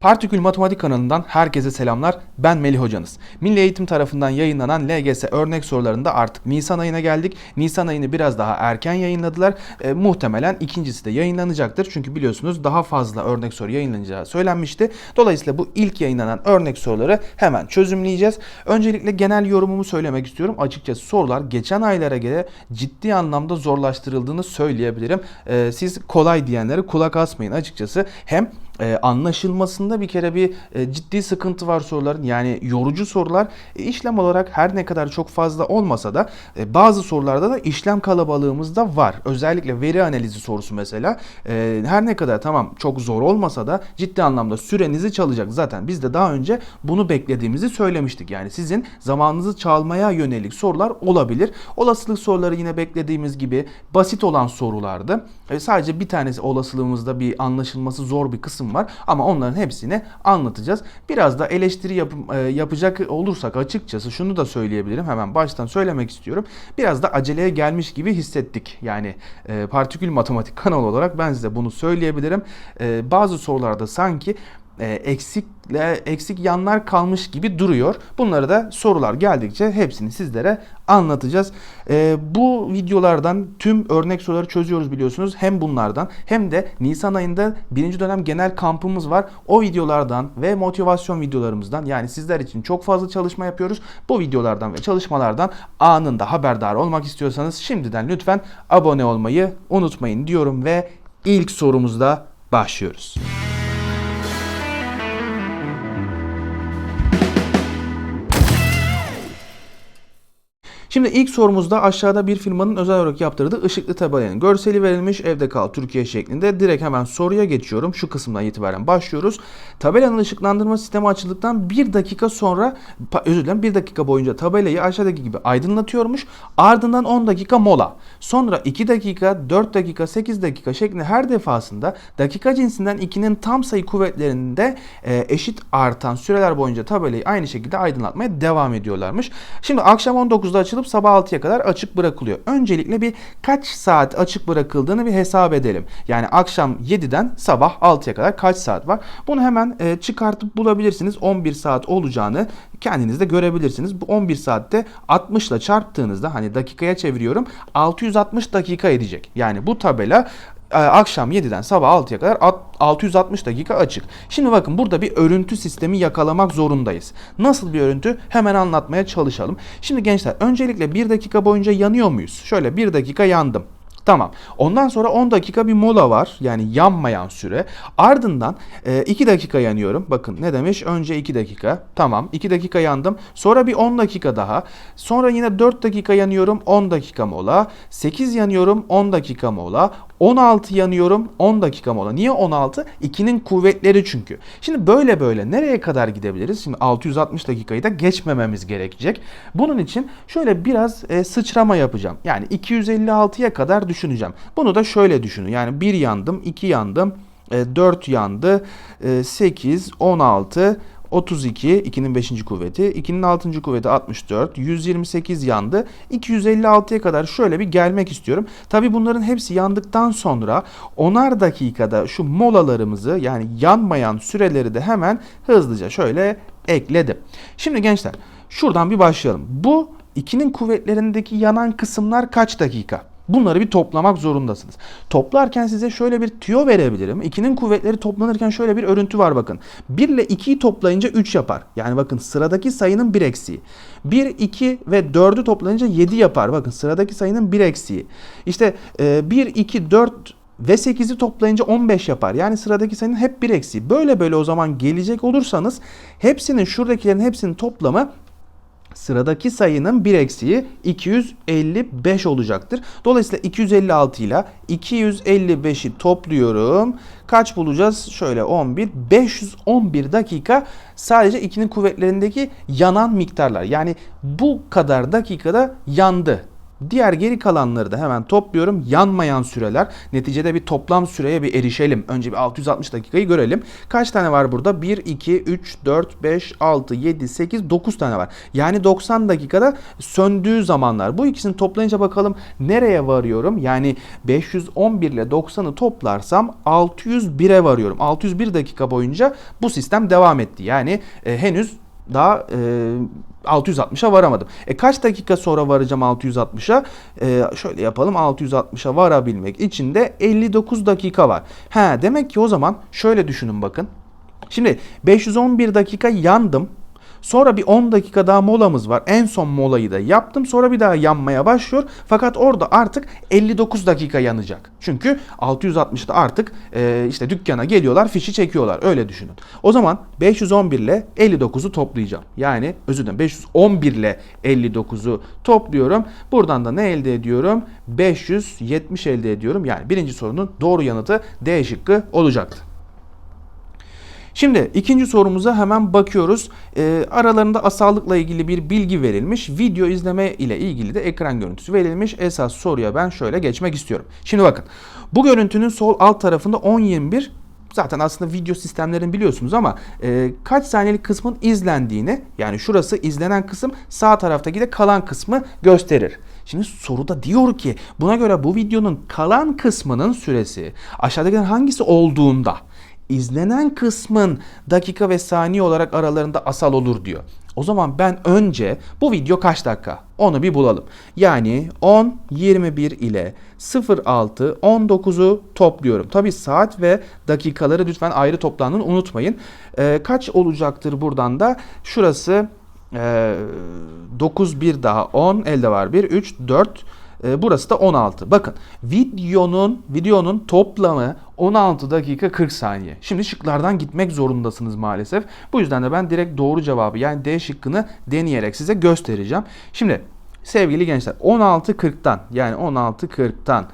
Partikül Matematik kanalından herkese selamlar. Ben Melih Hocanız. Milli Eğitim tarafından yayınlanan LGS örnek sorularında artık Nisan ayına geldik. Nisan ayını biraz daha erken yayınladılar. E, muhtemelen ikincisi de yayınlanacaktır. Çünkü biliyorsunuz daha fazla örnek soru yayınlanacağı söylenmişti. Dolayısıyla bu ilk yayınlanan örnek soruları hemen çözümleyeceğiz. Öncelikle genel yorumumu söylemek istiyorum. Açıkçası sorular geçen aylara göre ciddi anlamda zorlaştırıldığını söyleyebilirim. E, siz kolay diyenlere kulak asmayın açıkçası. Hem e, anlaşılmasında bir kere bir e, ciddi sıkıntı var soruların. Yani yorucu sorular e, işlem olarak her ne kadar çok fazla olmasa da e, bazı sorularda da işlem kalabalığımız da var. Özellikle veri analizi sorusu mesela e, her ne kadar tamam çok zor olmasa da ciddi anlamda sürenizi çalacak. Zaten biz de daha önce bunu beklediğimizi söylemiştik. Yani sizin zamanınızı çalmaya yönelik sorular olabilir. Olasılık soruları yine beklediğimiz gibi basit olan sorulardı. E, sadece bir tanesi olasılığımızda bir anlaşılması zor bir kısım var ama onların hepsini anlatacağız. Biraz da eleştiri yap- e, yapacak olursak açıkçası şunu da söyleyebilirim. Hemen baştan söylemek istiyorum. Biraz da aceleye gelmiş gibi hissettik. Yani e, partikül matematik kanalı olarak ben size bunu söyleyebilirim. E, bazı sorularda sanki eksikle eksik yanlar kalmış gibi duruyor. Bunları da sorular geldikçe hepsini sizlere anlatacağız. E, bu videolardan tüm örnek soruları çözüyoruz biliyorsunuz. Hem bunlardan hem de Nisan ayında birinci dönem genel kampımız var. O videolardan ve motivasyon videolarımızdan yani sizler için çok fazla çalışma yapıyoruz. Bu videolardan ve çalışmalardan anında haberdar olmak istiyorsanız şimdiden lütfen abone olmayı unutmayın diyorum ve ilk sorumuzda başlıyoruz. Şimdi ilk sorumuzda aşağıda bir firmanın özel olarak yaptırdığı ışıklı tabelanın görseli verilmiş evde kal Türkiye şeklinde. Direkt hemen soruya geçiyorum. Şu kısımdan itibaren başlıyoruz. Tabelanın ışıklandırma sistemi açıldıktan bir dakika sonra özür dilerim bir dakika boyunca tabelayı aşağıdaki gibi aydınlatıyormuş. Ardından 10 dakika mola. Sonra 2 dakika, 4 dakika, 8 dakika şeklinde her defasında dakika cinsinden 2'nin tam sayı kuvvetlerinde e, eşit artan süreler boyunca tabelayı aynı şekilde aydınlatmaya devam ediyorlarmış. Şimdi akşam 19'da açılıp sabah 6'ya kadar açık bırakılıyor. Öncelikle bir kaç saat açık bırakıldığını bir hesap edelim. Yani akşam 7'den sabah 6'ya kadar kaç saat var? Bunu hemen e, çıkartıp bulabilirsiniz. 11 saat olacağını kendiniz de görebilirsiniz. Bu 11 saatte 60 ile çarptığınızda hani dakikaya çeviriyorum 660 dakika edecek. Yani bu tabela akşam 7'den sabah 6'ya kadar alt- 660 dakika açık. Şimdi bakın burada bir örüntü sistemi yakalamak zorundayız. Nasıl bir örüntü? Hemen anlatmaya çalışalım. Şimdi gençler öncelikle 1 dakika boyunca yanıyor muyuz? Şöyle 1 dakika yandım. Tamam. Ondan sonra 10 dakika bir mola var. Yani yanmayan süre. Ardından 2 dakika yanıyorum. Bakın ne demiş? Önce 2 dakika. Tamam. 2 dakika yandım. Sonra bir 10 dakika daha. Sonra yine 4 dakika yanıyorum. 10 dakika mola. 8 yanıyorum. 10 dakika mola. 16 yanıyorum 10 dakika mola. Niye 16? 2'nin kuvvetleri çünkü. Şimdi böyle böyle nereye kadar gidebiliriz? Şimdi 660 dakikayı da geçmememiz gerekecek. Bunun için şöyle biraz e, sıçrama yapacağım. Yani 256'ya kadar düşüneceğim. Bunu da şöyle düşünün. Yani 1 yandım, 2 yandım, 4 yandı, 8, 16, 32, 2'nin 5. kuvveti, 2'nin 6. kuvveti 64, 128 yandı. 256'ya kadar şöyle bir gelmek istiyorum. Tabi bunların hepsi yandıktan sonra 10'ar dakikada şu molalarımızı yani yanmayan süreleri de hemen hızlıca şöyle ekledim. Şimdi gençler şuradan bir başlayalım. Bu 2'nin kuvvetlerindeki yanan kısımlar kaç dakika? Bunları bir toplamak zorundasınız. Toplarken size şöyle bir tüyo verebilirim. 2'nin kuvvetleri toplanırken şöyle bir örüntü var bakın. 1 ile 2'yi toplayınca 3 yapar. Yani bakın sıradaki sayının 1 eksiği. 1, 2 ve 4'ü toplayınca 7 yapar. Bakın sıradaki sayının 1 eksiği. İşte e, 1, 2, 4 ve 8'i toplayınca 15 yapar. Yani sıradaki sayının hep 1 eksiği. Böyle böyle o zaman gelecek olursanız hepsinin şuradakilerin hepsinin toplamı sıradaki sayının bir eksiği 255 olacaktır. Dolayısıyla 256 ile 255'i topluyorum. Kaç bulacağız? Şöyle 11. 511 dakika sadece 2'nin kuvvetlerindeki yanan miktarlar. Yani bu kadar dakikada yandı. Diğer geri kalanları da hemen topluyorum. Yanmayan süreler. Neticede bir toplam süreye bir erişelim. Önce bir 660 dakikayı görelim. Kaç tane var burada? 1, 2, 3, 4, 5, 6, 7, 8, 9 tane var. Yani 90 dakikada söndüğü zamanlar. Bu ikisini toplayınca bakalım nereye varıyorum? Yani 511 ile 90'ı toplarsam 601'e varıyorum. 601 dakika boyunca bu sistem devam etti. Yani e, henüz daha e, 660'a varamadım. E kaç dakika sonra varacağım 660'a? E, şöyle yapalım 660'a varabilmek için de 59 dakika var. Ha demek ki o zaman şöyle düşünün bakın. Şimdi 511 dakika yandım. Sonra bir 10 dakika daha molamız var. En son molayı da yaptım. Sonra bir daha yanmaya başlıyor. Fakat orada artık 59 dakika yanacak. Çünkü 660'da artık e, işte dükkana geliyorlar, fişi çekiyorlar. Öyle düşünün. O zaman 511 ile 59'u toplayacağım. Yani özür dilerim 511 ile 59'u topluyorum. Buradan da ne elde ediyorum? 570 elde ediyorum. Yani birinci sorunun doğru yanıtı D şıkkı olacaktı. Şimdi ikinci sorumuza hemen bakıyoruz. Ee, aralarında asallıkla ilgili bir bilgi verilmiş. Video izleme ile ilgili de ekran görüntüsü verilmiş. Esas soruya ben şöyle geçmek istiyorum. Şimdi bakın. Bu görüntünün sol alt tarafında 10-21 zaten aslında video sistemlerini biliyorsunuz ama e, kaç saniyelik kısmın izlendiğini yani şurası izlenen kısım sağ taraftaki de kalan kısmı gösterir. Şimdi soruda diyor ki buna göre bu videonun kalan kısmının süresi aşağıdakilerin hangisi olduğunda izlenen kısmın dakika ve saniye olarak aralarında asal olur diyor. O zaman ben önce bu video kaç dakika? Onu bir bulalım. Yani 10, 21 ile 06, 19'u topluyorum. Tabi saat ve dakikaları lütfen ayrı toplandığını unutmayın. Ee, kaç olacaktır buradan da? Şurası e, 9, 1 daha 10, elde var 1, 3, 4, e, burası da 16. Bakın videonun videonun toplamı 16 dakika 40 saniye. Şimdi şıklardan gitmek zorundasınız maalesef. Bu yüzden de ben direkt doğru cevabı yani D şıkkını deneyerek size göstereceğim. Şimdi sevgili gençler 16.40'tan yani 16.40'tan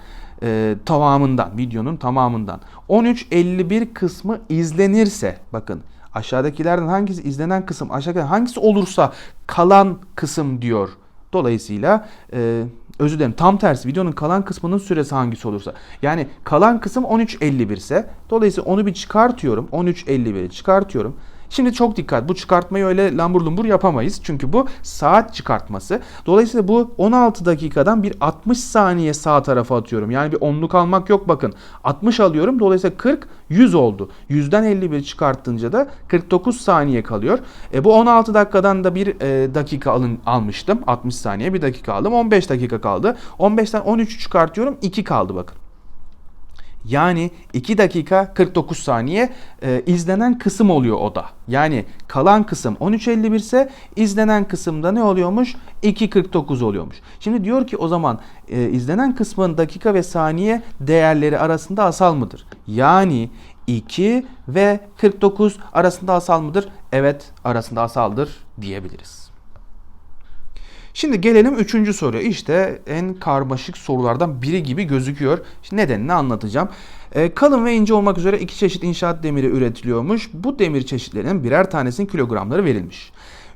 e, tamamından videonun tamamından 13.51 kısmı izlenirse bakın aşağıdakilerden hangisi izlenen kısım aşağıdaki hangisi olursa kalan kısım diyor. Dolayısıyla e, özür dilerim tam tersi videonun kalan kısmının süresi hangisi olursa. Yani kalan kısım 13.51 ise dolayısıyla onu bir çıkartıyorum. 13.51'i çıkartıyorum. Şimdi çok dikkat. Bu çıkartmayı öyle lambur lumbur yapamayız. Çünkü bu saat çıkartması. Dolayısıyla bu 16 dakikadan bir 60 saniye sağ tarafa atıyorum. Yani bir onluk almak yok bakın. 60 alıyorum. Dolayısıyla 40 100 oldu. 100'den 51 çıkarttınca da 49 saniye kalıyor. E bu 16 dakikadan da bir e, dakika alın, almıştım. 60 saniye bir dakika aldım. 15 dakika kaldı. 15'ten 13 çıkartıyorum. 2 kaldı bakın. Yani 2 dakika 49 saniye e, izlenen kısım oluyor o da. Yani kalan kısım 13.51 ise izlenen kısımda ne oluyormuş? 2.49 oluyormuş. Şimdi diyor ki o zaman e, izlenen kısmın dakika ve saniye değerleri arasında asal mıdır? Yani 2 ve 49 arasında asal mıdır? Evet arasında asaldır diyebiliriz. Şimdi gelelim üçüncü soruya. İşte en karmaşık sorulardan biri gibi gözüküyor. Şimdi nedenini anlatacağım. E, kalın ve ince olmak üzere iki çeşit inşaat demiri üretiliyormuş. Bu demir çeşitlerinin birer tanesinin kilogramları verilmiş.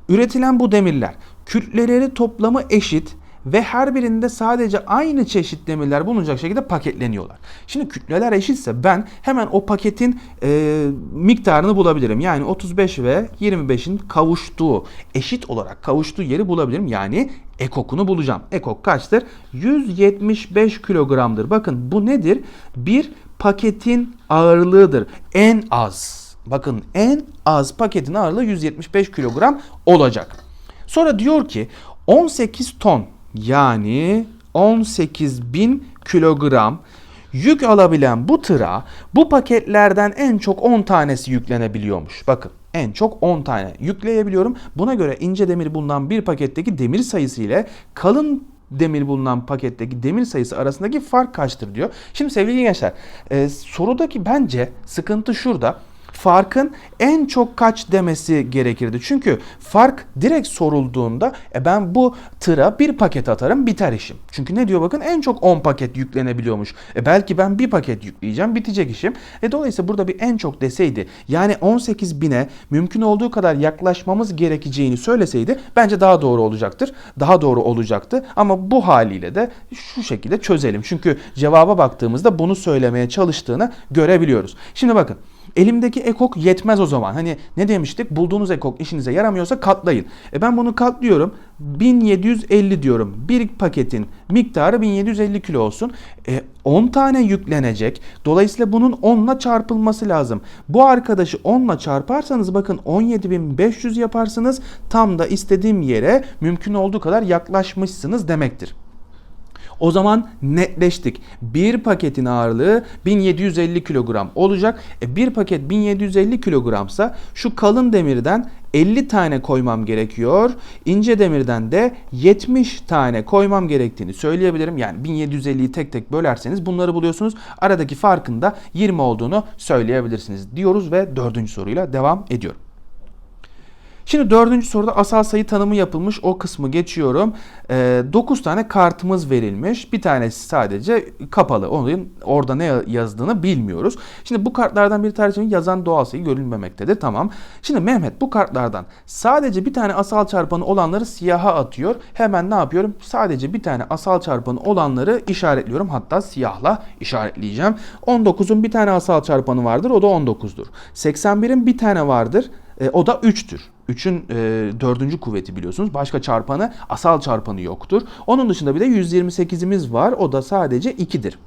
Üretilen bu demirler kütleleri toplamı eşit ve her birinde sadece aynı çeşit demirler bulunacak şekilde paketleniyorlar. Şimdi kütleler eşitse ben hemen o paketin e, miktarını bulabilirim. Yani 35 ve 25'in kavuştuğu, eşit olarak kavuştuğu yeri bulabilirim. Yani ekokunu bulacağım. Ekok kaçtır? 175 kilogramdır. Bakın bu nedir? Bir paketin ağırlığıdır. En az. Bakın en az paketin ağırlığı 175 kilogram olacak. Sonra diyor ki 18 ton yani 18 bin kilogram yük alabilen bu tıra bu paketlerden en çok 10 tanesi yüklenebiliyormuş. Bakın en çok 10 tane yükleyebiliyorum. Buna göre ince demir bulunan bir paketteki demir sayısı ile kalın demir bulunan paketteki demir sayısı arasındaki fark kaçtır diyor. Şimdi sevgili gençler e, sorudaki bence sıkıntı şurada. Farkın en çok kaç demesi gerekirdi. Çünkü fark direkt sorulduğunda e ben bu tıra bir paket atarım biter işim. Çünkü ne diyor bakın en çok 10 paket yüklenebiliyormuş. E belki ben bir paket yükleyeceğim bitecek işim. E dolayısıyla burada bir en çok deseydi yani 18 bine mümkün olduğu kadar yaklaşmamız gerekeceğini söyleseydi bence daha doğru olacaktır. Daha doğru olacaktı ama bu haliyle de şu şekilde çözelim. Çünkü cevaba baktığımızda bunu söylemeye çalıştığını görebiliyoruz. Şimdi bakın Elimdeki ekok yetmez o zaman. Hani ne demiştik? Bulduğunuz ekok işinize yaramıyorsa katlayın. E ben bunu katlıyorum. 1750 diyorum. Bir paketin miktarı 1750 kilo olsun. E 10 tane yüklenecek. Dolayısıyla bunun 10 ile çarpılması lazım. Bu arkadaşı 10 ile çarparsanız bakın 17500 yaparsınız. Tam da istediğim yere mümkün olduğu kadar yaklaşmışsınız demektir. O zaman netleştik. Bir paketin ağırlığı 1750 kilogram olacak. E bir paket 1750 kilogramsa şu kalın demirden 50 tane koymam gerekiyor. İnce demirden de 70 tane koymam gerektiğini söyleyebilirim. Yani 1750'yi tek tek bölerseniz bunları buluyorsunuz. Aradaki farkın da 20 olduğunu söyleyebilirsiniz diyoruz ve dördüncü soruyla devam ediyorum. Şimdi dördüncü soruda asal sayı tanımı yapılmış. O kısmı geçiyorum. E, ee, 9 tane kartımız verilmiş. Bir tanesi sadece kapalı. Onun orada ne yazdığını bilmiyoruz. Şimdi bu kartlardan bir tanesinin yazan doğal sayı görülmemektedir. Tamam. Şimdi Mehmet bu kartlardan sadece bir tane asal çarpanı olanları siyaha atıyor. Hemen ne yapıyorum? Sadece bir tane asal çarpanı olanları işaretliyorum. Hatta siyahla işaretleyeceğim. 19'un bir tane asal çarpanı vardır. O da 19'dur. 81'in bir tane vardır. E, o da 3'tür. 3'ün e, dördüncü kuvveti biliyorsunuz. Başka çarpanı, asal çarpanı yoktur. Onun dışında bir de 128'imiz var. O da sadece 2'dir.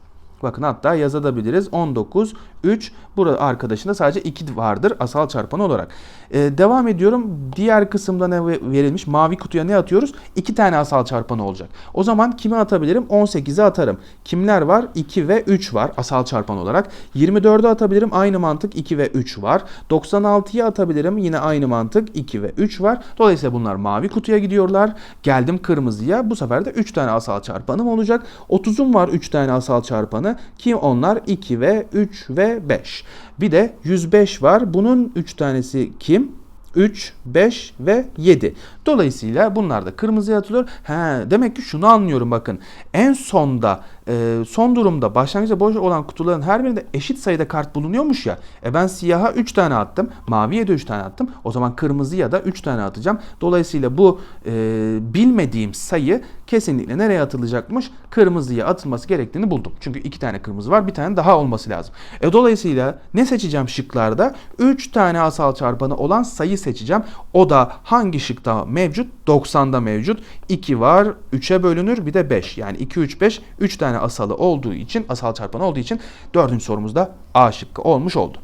Bakın hatta yazabiliriz. 19, 3. Burada arkadaşında sadece 2 vardır asal çarpan olarak. Ee, devam ediyorum. Diğer kısımda ne verilmiş? Mavi kutuya ne atıyoruz? 2 tane asal çarpan olacak. O zaman kimi atabilirim? 18'e atarım. Kimler var? 2 ve 3 var asal çarpan olarak. 24'e atabilirim. Aynı mantık 2 ve 3 var. 96'ya atabilirim. Yine aynı mantık 2 ve 3 var. Dolayısıyla bunlar mavi kutuya gidiyorlar. Geldim kırmızıya. Bu sefer de 3 tane asal çarpanım olacak. 30'um var 3 tane asal çarpanı. Kim onlar? 2 ve 3 ve 5. Bir de 105 var. Bunun 3 tanesi kim? 3, 5 ve 7. Dolayısıyla bunlar da kırmızıya atılıyor. He, demek ki şunu anlıyorum bakın. En sonda e, son durumda başlangıçta boş olan kutuların her birinde eşit sayıda kart bulunuyormuş ya. E ben siyaha 3 tane attım. Maviye de 3 tane attım. O zaman kırmızıya da 3 tane atacağım. Dolayısıyla bu e, bilmediğim sayı kesinlikle nereye atılacakmış? Kırmızıya atılması gerektiğini buldum. Çünkü 2 tane kırmızı var. Bir tane daha olması lazım. E dolayısıyla ne seçeceğim şıklarda? 3 tane asal çarpanı olan sayı seçeceğim. O da hangi şıkta mevcut? 90'da mevcut. 2 var. 3'e bölünür. Bir de 5. Yani 2, 3, 5. 3 tane asalı olduğu için, asal çarpan olduğu için dördüncü sorumuzda A şıkkı olmuş oldu.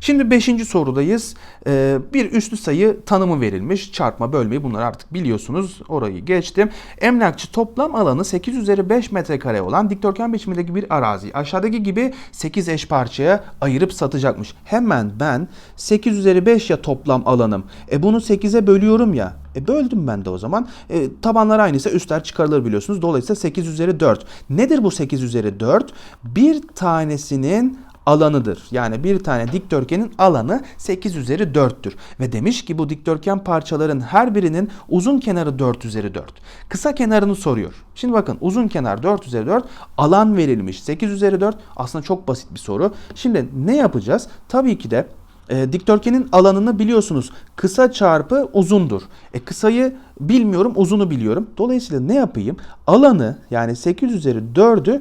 Şimdi 5. sorudayız. Ee, bir üslü sayı tanımı verilmiş. Çarpma, bölmeyi bunları artık biliyorsunuz. Orayı geçtim. Emlakçı toplam alanı 8 üzeri 5 metrekare olan dikdörtgen biçimindeki bir arazi. Aşağıdaki gibi 8 eş parçaya ayırıp satacakmış. Hemen ben 8 üzeri 5 ya toplam alanım. E bunu 8'e bölüyorum ya. E böldüm ben de o zaman. E, tabanlar aynıysa üstler çıkarılır biliyorsunuz. Dolayısıyla 8 üzeri 4. Nedir bu 8 üzeri 4? Bir tanesinin alanıdır. Yani bir tane dikdörtgenin alanı 8 üzeri 4'tür. Ve demiş ki bu dikdörtgen parçaların her birinin uzun kenarı 4 üzeri 4. Kısa kenarını soruyor. Şimdi bakın uzun kenar 4 üzeri 4 alan verilmiş 8 üzeri 4 aslında çok basit bir soru. Şimdi ne yapacağız? Tabii ki de e, dikdörtgenin alanını biliyorsunuz. Kısa çarpı uzundur. E, kısayı bilmiyorum, uzunu biliyorum. Dolayısıyla ne yapayım? Alanı yani 8 üzeri 4'ü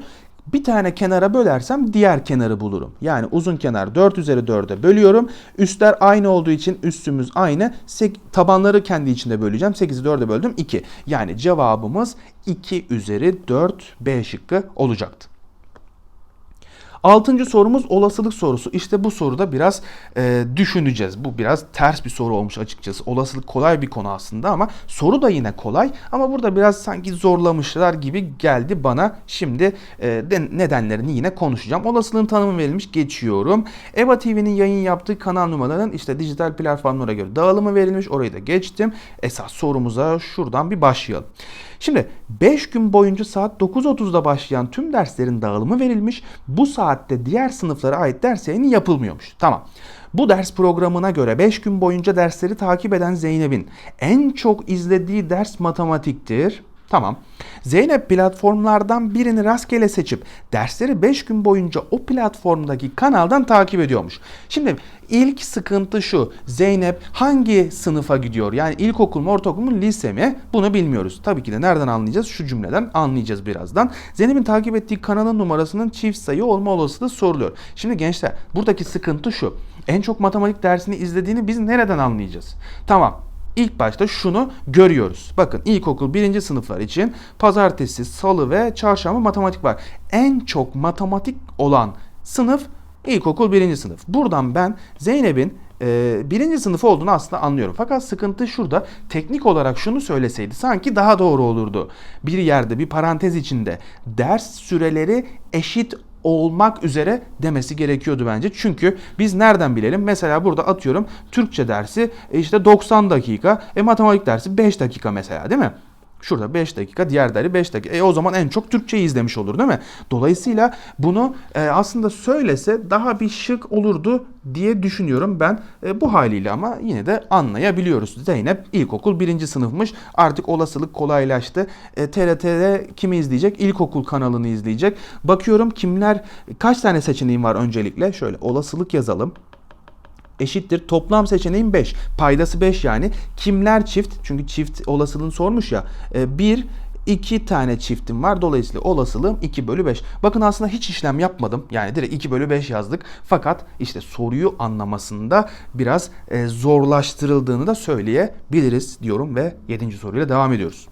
bir tane kenara bölersem diğer kenarı bulurum. Yani uzun kenar 4 üzeri 4'e bölüyorum. Üstler aynı olduğu için üstümüz aynı. Tabanları kendi içinde böleceğim. 8'i 4'e böldüm 2. Yani cevabımız 2 üzeri 4 B şıkkı olacaktı. Altıncı sorumuz olasılık sorusu. İşte bu soruda biraz e, düşüneceğiz. Bu biraz ters bir soru olmuş açıkçası. Olasılık kolay bir konu aslında ama soru da yine kolay. Ama burada biraz sanki zorlamışlar gibi geldi bana. Şimdi e, nedenlerini yine konuşacağım. Olasılığın tanımı verilmiş geçiyorum. EVA TV'nin yayın yaptığı kanal numaralarının işte dijital platformlara göre dağılımı verilmiş. Orayı da geçtim. Esas sorumuza şuradan bir başlayalım. Şimdi 5 gün boyunca saat 9.30'da başlayan tüm derslerin dağılımı verilmiş. Bu saat saatte diğer sınıflara ait ders yayını yapılmıyormuş. Tamam. Bu ders programına göre 5 gün boyunca dersleri takip eden Zeynep'in en çok izlediği ders matematiktir. Tamam. Zeynep platformlardan birini rastgele seçip dersleri 5 gün boyunca o platformdaki kanaldan takip ediyormuş. Şimdi ilk sıkıntı şu. Zeynep hangi sınıfa gidiyor? Yani ilkokul mu, ortaokul mu, lise mi? Bunu bilmiyoruz. Tabii ki de nereden anlayacağız? Şu cümleden anlayacağız birazdan. Zeynep'in takip ettiği kanalın numarasının çift sayı olma olasılığı soruluyor. Şimdi gençler buradaki sıkıntı şu. En çok matematik dersini izlediğini biz nereden anlayacağız? Tamam. İlk başta şunu görüyoruz. Bakın ilkokul birinci sınıflar için pazartesi, salı ve çarşamba matematik var. En çok matematik olan sınıf ilkokul birinci sınıf. Buradan ben Zeynep'in e, birinci sınıf olduğunu aslında anlıyorum. Fakat sıkıntı şurada teknik olarak şunu söyleseydi sanki daha doğru olurdu. Bir yerde bir parantez içinde ders süreleri eşit olmak üzere demesi gerekiyordu bence. Çünkü biz nereden bilelim? Mesela burada atıyorum Türkçe dersi e, işte 90 dakika, e matematik dersi 5 dakika mesela değil mi? Şurada 5 dakika, diğer deri 5 dakika. E o zaman en çok Türkçeyi izlemiş olur değil mi? Dolayısıyla bunu e, aslında söylese daha bir şık olurdu diye düşünüyorum ben e, bu haliyle ama yine de anlayabiliyoruz. Zeynep ilkokul birinci sınıfmış. Artık olasılık kolaylaştı. E, TRT'de kimi izleyecek? İlkokul kanalını izleyecek. Bakıyorum kimler kaç tane seçeneğim var öncelikle. Şöyle olasılık yazalım eşittir. Toplam seçeneğim 5. Paydası 5 yani. Kimler çift? Çünkü çift olasılığını sormuş ya. 1 2 tane çiftim var. Dolayısıyla olasılığım 2 bölü 5. Bakın aslında hiç işlem yapmadım. Yani direkt 2 bölü 5 yazdık. Fakat işte soruyu anlamasında biraz e, zorlaştırıldığını da söyleyebiliriz diyorum ve 7. soruyla devam ediyoruz.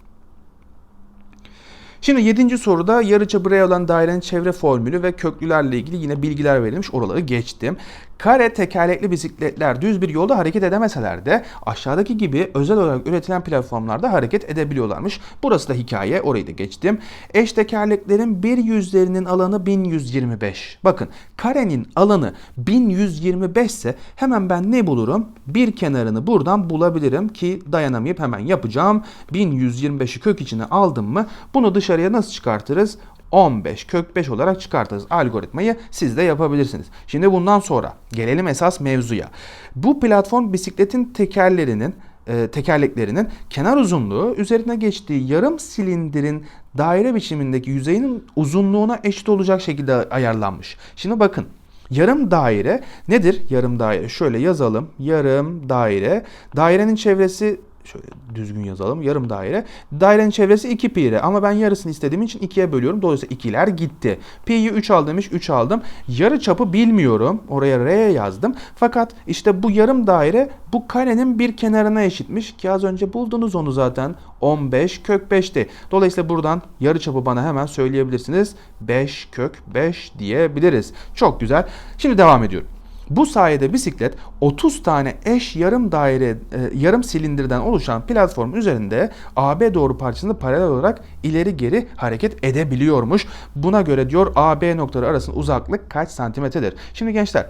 Şimdi 7. soruda yarıçapı olan dairenin çevre formülü ve köklülerle ilgili yine bilgiler verilmiş. Oraları geçtim. Kare tekerlekli bisikletler düz bir yolda hareket edemeseler de aşağıdaki gibi özel olarak üretilen platformlarda hareket edebiliyorlarmış. Burası da hikaye. Orayı da geçtim. Eş tekerleklerin bir yüzlerinin alanı 1125. Bakın karenin alanı 1125 ise hemen ben ne bulurum? Bir kenarını buradan bulabilirim ki dayanamayıp hemen yapacağım. 1125'i kök içine aldım mı bunu dışarıya nasıl çıkartırız? 15 kök 5 olarak çıkartırız. Algoritmayı siz de yapabilirsiniz. Şimdi bundan sonra gelelim esas mevzuya. Bu platform bisikletin tekerlerinin e, tekerleklerinin kenar uzunluğu üzerine geçtiği yarım silindirin daire biçimindeki yüzeyin uzunluğuna eşit olacak şekilde ayarlanmış. Şimdi bakın Yarım daire nedir? Yarım daire şöyle yazalım. Yarım daire. Dairenin çevresi şöyle düzgün yazalım. Yarım daire. Dairenin çevresi 2 pi r ama ben yarısını istediğim için 2'ye bölüyorum. Dolayısıyla 2'ler gitti. Pi'yi 3 al demiş 3 aldım. Yarı çapı bilmiyorum. Oraya r yazdım. Fakat işte bu yarım daire bu karenin bir kenarına eşitmiş ki az önce buldunuz onu zaten. 15 kök 5'ti. Dolayısıyla buradan yarı çapı bana hemen söyleyebilirsiniz. 5 kök 5 diyebiliriz. Çok güzel. Şimdi devam ediyorum. Bu sayede bisiklet 30 tane eş yarım daire e, yarım silindirden oluşan platform üzerinde AB doğru parçasında paralel olarak ileri geri hareket edebiliyormuş. Buna göre diyor AB noktaları arasında uzaklık kaç santimetredir? Şimdi gençler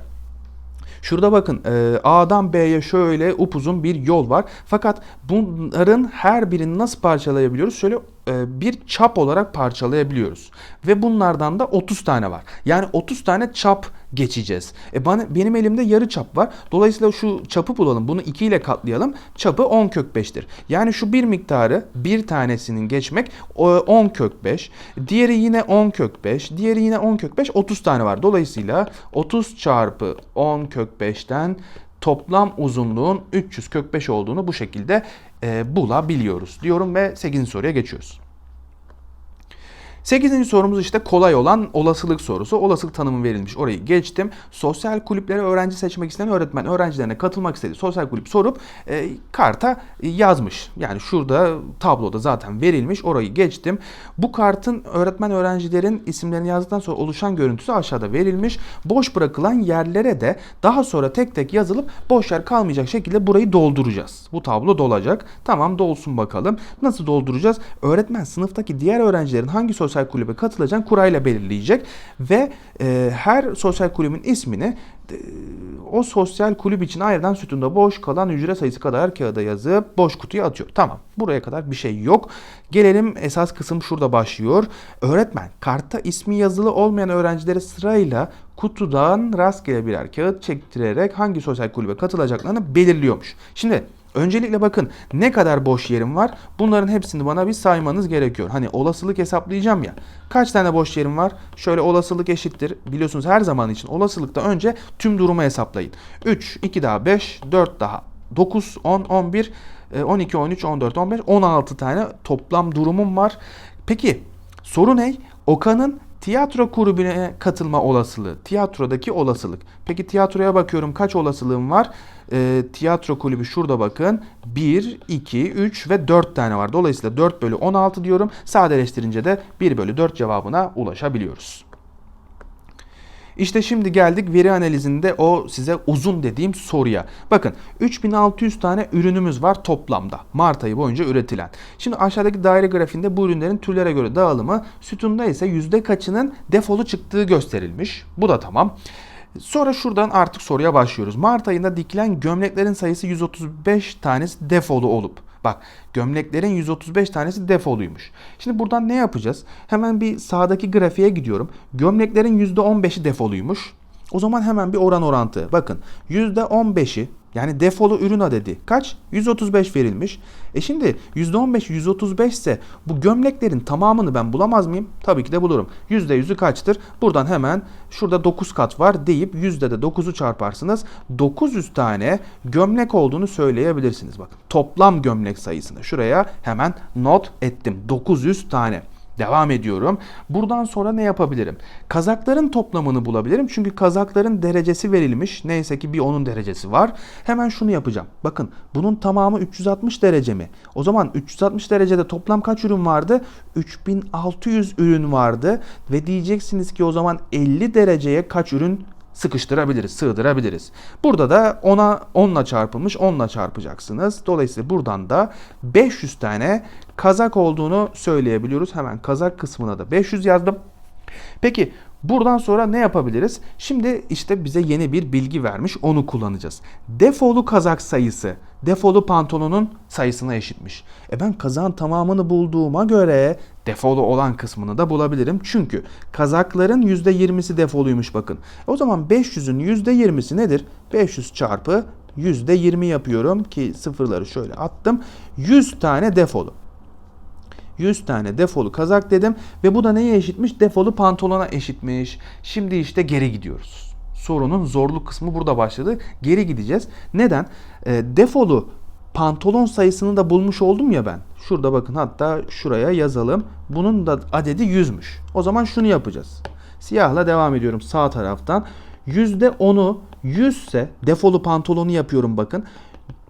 Şurada bakın e, A'dan B'ye şöyle upuzun bir yol var. Fakat bunların her birini nasıl parçalayabiliyoruz? Şöyle bir çap olarak parçalayabiliyoruz. Ve bunlardan da 30 tane var. Yani 30 tane çap geçeceğiz. E bana, benim elimde yarı çap var. Dolayısıyla şu çapı bulalım. Bunu 2 ile katlayalım. Çapı 10 kök 5'tir. Yani şu bir miktarı bir tanesinin geçmek 10 kök 5. Diğeri yine 10 kök 5. Diğeri yine 10 kök 5. 30 tane var. Dolayısıyla 30 çarpı 10 kök 5'ten toplam uzunluğun 300 kök 5 olduğunu bu şekilde e, bulabiliyoruz diyorum ve 8. soruya geçiyoruz. 8. sorumuz işte kolay olan olasılık sorusu. Olasılık tanımı verilmiş. Orayı geçtim. Sosyal kulüplere öğrenci seçmek isteyen öğretmen öğrencilerine katılmak istediği sosyal kulüp sorup e, karta yazmış. Yani şurada tabloda zaten verilmiş. Orayı geçtim. Bu kartın öğretmen öğrencilerin isimlerini yazdıktan sonra oluşan görüntüsü aşağıda verilmiş. Boş bırakılan yerlere de daha sonra tek tek yazılıp boş yer kalmayacak şekilde burayı dolduracağız. Bu tablo dolacak. Tamam dolsun bakalım. Nasıl dolduracağız? Öğretmen sınıftaki diğer öğrencilerin hangi sosyal sosyal kulübe katılacağını kurayla belirleyecek ve e, her sosyal kulübün ismini e, o sosyal kulüp için ayrılan sütunda boş kalan hücre sayısı kadar kağıda yazıp boş kutuya atıyor. Tamam. Buraya kadar bir şey yok. Gelelim esas kısım şurada başlıyor. Öğretmen kartta ismi yazılı olmayan öğrencilere sırayla kutudan rastgele birer kağıt çektirerek hangi sosyal kulübe katılacaklarını belirliyormuş. Şimdi Öncelikle bakın ne kadar boş yerim var. Bunların hepsini bana bir saymanız gerekiyor. Hani olasılık hesaplayacağım ya. Kaç tane boş yerim var? Şöyle olasılık eşittir. Biliyorsunuz her zaman için olasılıkta önce tüm durumu hesaplayın. 3, 2 daha 5, 4 daha 9, 10, 11, 12, 13, 14, 15, 16 tane toplam durumum var. Peki soru ne? Okan'ın tiyatro kulübüne katılma olasılığı. Tiyatrodaki olasılık. Peki tiyatroya bakıyorum kaç olasılığım var? e, tiyatro kulübü şurada bakın 1, 2, 3 ve 4 tane var. Dolayısıyla 4 bölü 16 diyorum. Sadeleştirince de 1 bölü 4 cevabına ulaşabiliyoruz. İşte şimdi geldik veri analizinde o size uzun dediğim soruya. Bakın 3600 tane ürünümüz var toplamda Mart ayı boyunca üretilen. Şimdi aşağıdaki daire grafiğinde bu ürünlerin türlere göre dağılımı sütunda ise yüzde kaçının defolu çıktığı gösterilmiş. Bu da tamam. Sonra şuradan artık soruya başlıyoruz. Mart ayında dikilen gömleklerin sayısı 135 tanesi defolu olup Bak gömleklerin 135 tanesi defoluymuş. Şimdi buradan ne yapacağız? Hemen bir sağdaki grafiğe gidiyorum. Gömleklerin %15'i defoluymuş. O zaman hemen bir oran orantı. Bakın %15'i yani defolu ürün adedi kaç? 135 verilmiş. E şimdi %15 135 ise bu gömleklerin tamamını ben bulamaz mıyım? Tabii ki de bulurum. %100'ü kaçtır? Buradan hemen şurada 9 kat var deyip yüzde de 9'u çarparsınız. 900 tane gömlek olduğunu söyleyebilirsiniz. Bakın toplam gömlek sayısını şuraya hemen not ettim. 900 tane. Devam ediyorum. Buradan sonra ne yapabilirim? Kazakların toplamını bulabilirim. Çünkü kazakların derecesi verilmiş. Neyse ki bir onun derecesi var. Hemen şunu yapacağım. Bakın bunun tamamı 360 derece mi? O zaman 360 derecede toplam kaç ürün vardı? 3600 ürün vardı. Ve diyeceksiniz ki o zaman 50 dereceye kaç ürün sıkıştırabiliriz, sığdırabiliriz. Burada da 10'a 10'la çarpılmış 10'la çarpacaksınız. Dolayısıyla buradan da 500 tane kazak olduğunu söyleyebiliyoruz. Hemen kazak kısmına da 500 yazdım. Peki Buradan sonra ne yapabiliriz? Şimdi işte bize yeni bir bilgi vermiş. Onu kullanacağız. Defolu kazak sayısı defolu pantolonun sayısına eşitmiş. E ben kazağın tamamını bulduğuma göre defolu olan kısmını da bulabilirim. Çünkü kazakların %20'si defoluymuş bakın. E o zaman 500'ün %20'si nedir? 500 çarpı %20 yapıyorum ki sıfırları şöyle attım. 100 tane defolu. 100 tane defolu kazak dedim ve bu da neye eşitmiş? Defolu pantolona eşitmiş. Şimdi işte geri gidiyoruz. Sorunun zorluk kısmı burada başladı. Geri gideceğiz. Neden? E, defolu pantolon sayısını da bulmuş oldum ya ben. Şurada bakın hatta şuraya yazalım. Bunun da adedi 100'müş. O zaman şunu yapacağız. Siyahla devam ediyorum sağ taraftan. %10'u 100 ise defolu pantolonu yapıyorum bakın.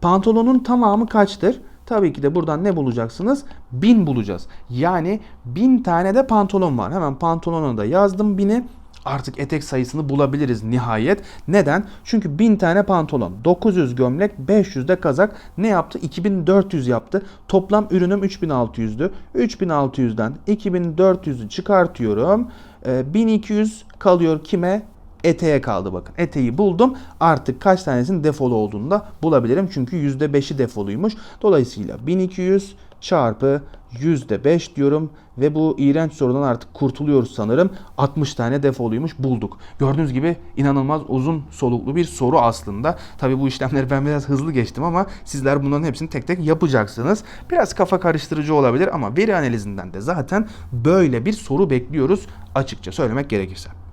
Pantolonun tamamı kaçtır? Tabii ki de buradan ne bulacaksınız? 1000 bulacağız. Yani 1000 tane de pantolon var. Hemen pantolona da yazdım 1000'i. Artık etek sayısını bulabiliriz nihayet. Neden? Çünkü 1000 tane pantolon, 900 gömlek, 500 de kazak ne yaptı? 2400 yaptı. Toplam ürünüm 3600'dü. 3600'den 2400'ü çıkartıyorum. 1200 ee, kalıyor kime? Eteğe kaldı bakın. Eteği buldum. Artık kaç tanesinin defolu olduğunu da bulabilirim. Çünkü %5'i defoluymuş. Dolayısıyla 1200 çarpı %5 diyorum ve bu iğrenç sorudan artık kurtuluyoruz sanırım. 60 tane defoluymuş bulduk. Gördüğünüz gibi inanılmaz uzun soluklu bir soru aslında. Tabi bu işlemleri ben biraz hızlı geçtim ama sizler bunların hepsini tek tek yapacaksınız. Biraz kafa karıştırıcı olabilir ama veri analizinden de zaten böyle bir soru bekliyoruz açıkça söylemek gerekirse.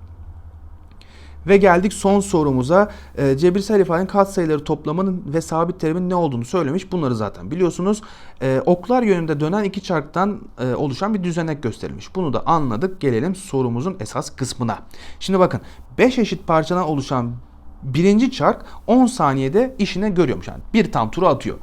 Ve geldik son sorumuza. E, cebirsel ifadenin katsayıları toplamının ve sabit terimin ne olduğunu söylemiş. Bunları zaten biliyorsunuz. E, oklar yönünde dönen iki çarktan e, oluşan bir düzenek gösterilmiş. Bunu da anladık. Gelelim sorumuzun esas kısmına. Şimdi bakın 5 eşit parçadan oluşan birinci çark 10 saniyede işine görüyormuş. Yani bir tam turu atıyor.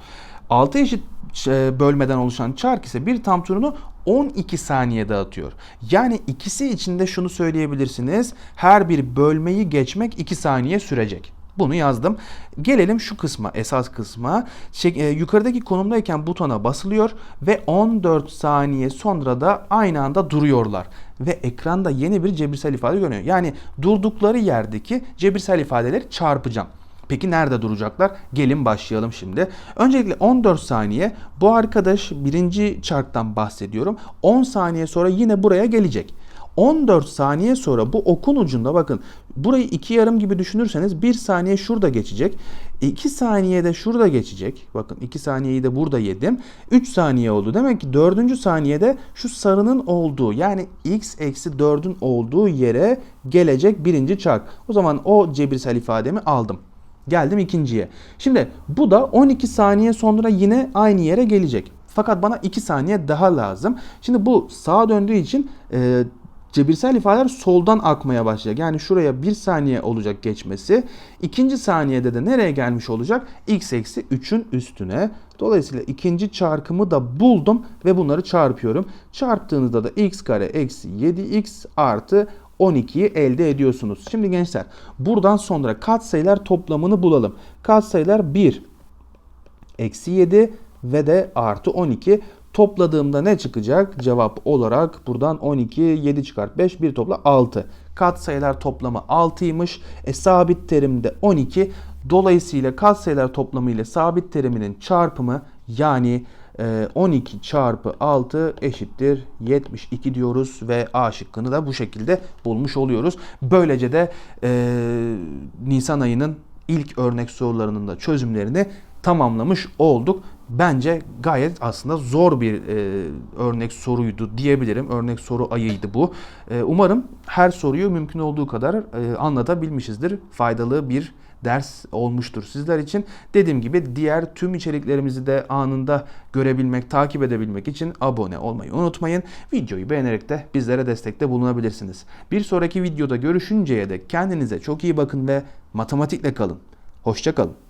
6 eşit e, bölmeden oluşan çark ise bir tam turunu 12 saniyede atıyor. Yani ikisi içinde şunu söyleyebilirsiniz. Her bir bölmeyi geçmek 2 saniye sürecek. Bunu yazdım. Gelelim şu kısma, esas kısma. Şey, e, yukarıdaki konumdayken butona basılıyor ve 14 saniye sonra da aynı anda duruyorlar. Ve ekranda yeni bir cebirsel ifade görünüyor. Yani durdukları yerdeki cebirsel ifadeleri çarpacağım. Peki nerede duracaklar? Gelin başlayalım şimdi. Öncelikle 14 saniye bu arkadaş birinci çarktan bahsediyorum. 10 saniye sonra yine buraya gelecek. 14 saniye sonra bu okun ucunda bakın burayı iki yarım gibi düşünürseniz 1 saniye şurada geçecek. 2 saniyede şurada geçecek. Bakın 2 saniyeyi de burada yedim. 3 saniye oldu. Demek ki 4. saniyede şu sarının olduğu yani x eksi 4'ün olduğu yere gelecek birinci çark. O zaman o cebirsel ifademi aldım. Geldim ikinciye. Şimdi bu da 12 saniye sonra yine aynı yere gelecek. Fakat bana 2 saniye daha lazım. Şimdi bu sağa döndüğü için e, cebirsel ifadeler soldan akmaya başlayacak. Yani şuraya 1 saniye olacak geçmesi. İkinci saniyede de nereye gelmiş olacak? x eksi 3'ün üstüne. Dolayısıyla ikinci çarkımı da buldum ve bunları çarpıyorum. Çarptığınızda da x kare eksi 7x artı 12'yi elde ediyorsunuz. Şimdi gençler buradan sonra katsayılar toplamını bulalım. Katsayılar 1, eksi 7 ve de artı 12. Topladığımda ne çıkacak? Cevap olarak buradan 12, 7 çıkart 5, 1 topla 6. Katsayılar toplamı 6'ymış. E sabit terimde 12. Dolayısıyla katsayılar toplamı ile sabit teriminin çarpımı yani 12 çarpı 6 eşittir 72 diyoruz ve A şıkkını da bu şekilde bulmuş oluyoruz. Böylece de e, Nisan ayının ilk örnek sorularının da çözümlerini tamamlamış olduk. Bence gayet aslında zor bir e, örnek soruydu diyebilirim. Örnek soru ayıydı bu. E, umarım her soruyu mümkün olduğu kadar e, anlatabilmişizdir. Faydalı bir ders olmuştur sizler için. Dediğim gibi diğer tüm içeriklerimizi de anında görebilmek, takip edebilmek için abone olmayı unutmayın. Videoyu beğenerek de bizlere destekte bulunabilirsiniz. Bir sonraki videoda görüşünceye dek kendinize çok iyi bakın ve matematikle kalın. Hoşçakalın.